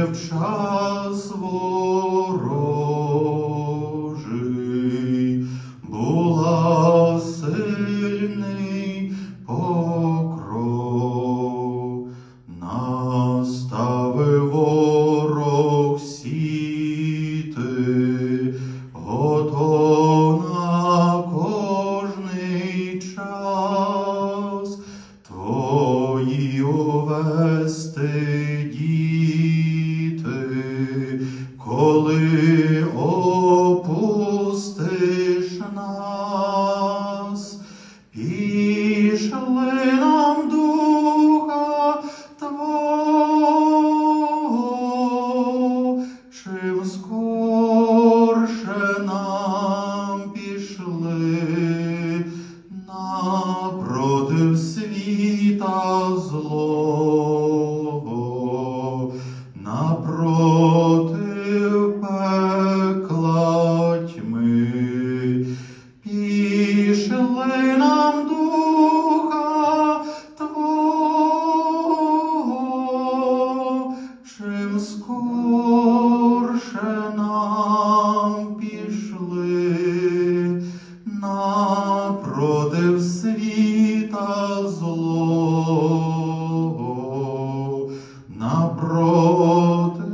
в час ворожий. Була сильний покров, наставив ворог сіти, готов на кожний час твої овести діти, коли опустиш нас, пішли нам духа Твого, чим скорше нам пішли напротив світа злого, Посли духа Твого, чим скорше нам пішли напротив світа злого, напротив.